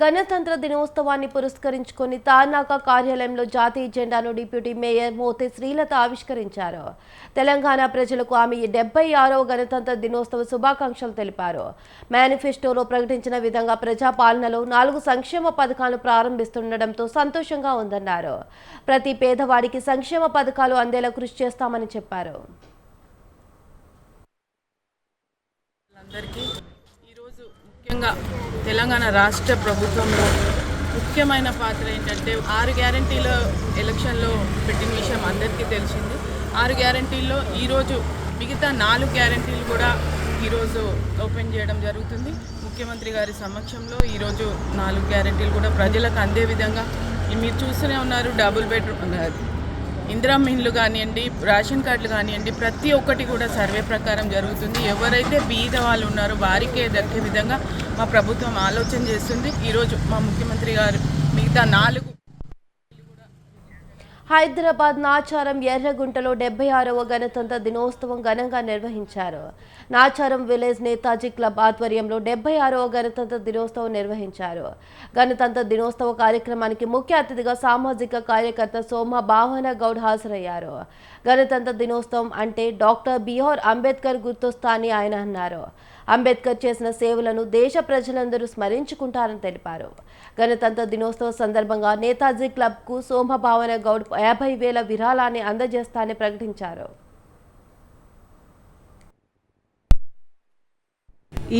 గణతంత్ర దినోత్సవాన్ని పురస్కరించుకొని తార్నాక కార్యాలయంలో జాతీయ జెండాను డిప్యూటీ మేయర్ మోతే శ్రీలత ఆవిష్కరించారు. తెలంగాణ ప్రజలకు ఆమె డెబ్బై ఆరవ గణతంత్ర దినోత్సవ శుభాకాంక్షలు తెలిపారు. మేనిఫెస్టోలో ప్రకటించిన విధంగా ప్రజాపాలనలో నాలుగు సంక్షేమ పథకాలు ప్రారంభిస్తుండటంతో సంతోషంగా ఉందన్నారు. ప్రతి పేదవాడికి సంక్షేమ పథకాలు అందేలా కృషి చేస్తామని చెప్పారు. అందరికీ ఈరోజు ముఖ్యంగా తెలంగాణ రాష్ట్ర ప్రభుత్వంలో ముఖ్యమైన పాత్ర ఏంటంటే ఆరు గ్యారంటీల ఎలక్షన్లో పెట్టిన విషయం అందరికీ తెలిసింది. ఆరు గ్యారంటీల్లో ఈరోజు మిగతా నాలుగు గ్యారంటీలు కూడా ఈరోజు ఓపెన్ చేయడం జరుగుతుంది. ముఖ్యమంత్రి గారి సమక్షంలో ఈరోజు నాలుగు గ్యారంటీలు కూడా ప్రజలకు అందే విధంగా మీరు చూస్తూనే ఉన్నారు డబుల్ బెడ్రూమ్ ఇందిరా మిన్లు కానివ్వండి రేషన్ కార్డులు కానివ్వండి ప్రతి ఒక్కటి కూడా సర్వే ప్రకారం జరుగుతుంది. ఎవరైతే బీద వాళ్ళు ఉన్నారో వారికే దక్కే విధంగా మా ప్రభుత్వం ఆలోచన చేస్తుంది. ఈరోజు మా ముఖ్యమంత్రి గారు మిగతా నాలుగు హైదరాబాద్ నాచారం ఎర్రగుంటలో డెబ్బై ఆరవ గణతంత్ర దినోత్సవం ఘనంగా నిర్వహించారు. నాచారం విలేజ్ నేతాజీ క్లబ్ ఆధ్వర్యంలో డెబ్బై ఆరవ గణతంత్ర దినోత్సవం నిర్వహించారు. గణతంత్ర దినోత్సవ కార్యక్రమానికి ముఖ్య అతిథిగా సామాజిక కార్యకర్త సోమ భావన గౌడ్ హాజరయ్యారు. గణతంత్ర దినోత్సవం అంటే డాక్టర్ బిఆర్ అంబేద్కర్ గుర్తొస్తా అని ఆయన అన్నారు. అంబేద్కర్ చేసిన సేవలను దేశ ప్రజలందరూ స్మరించుకుంటారని తెలిపారు. గణతంత్ర దినోత్సవ సందర్భంగా నేతాజీ క్లబ్కు సోమభావన గౌడ్ యాభై వేల విరాళాన్ని అందజేస్తానని ప్రకటించారు.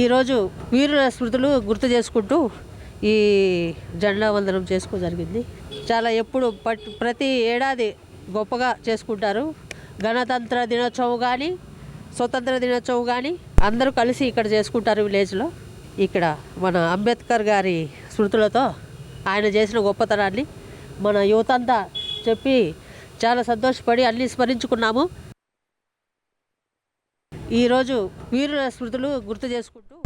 ఈరోజు వీరుల స్మృతులు గుర్తు చేసుకుంటూ ఈ జెండా వందనం చేసుకో జరిగింది. చాలా ఎప్పుడు పట్ ప్రతి ఏడాది గొప్పగా చేసుకుంటారు. గణతంత్ర దినోత్సవం కానీ స్వతంత్ర దినోత్సవం కానీ అందరూ కలిసి ఇక్కడ చేసుకుంటారు విలేజ్లో. ఇక్కడ మన అంబేద్కర్ గారి స్మృతులతో ఆయన చేసిన గొప్పతనాన్ని మన యువత అంతా చెప్పి చాలా సంతోషపడి అన్నీ స్మరించుకున్నాము. ఈరోజు వీరుల స్మృతులు గుర్తు చేసుకుంటూ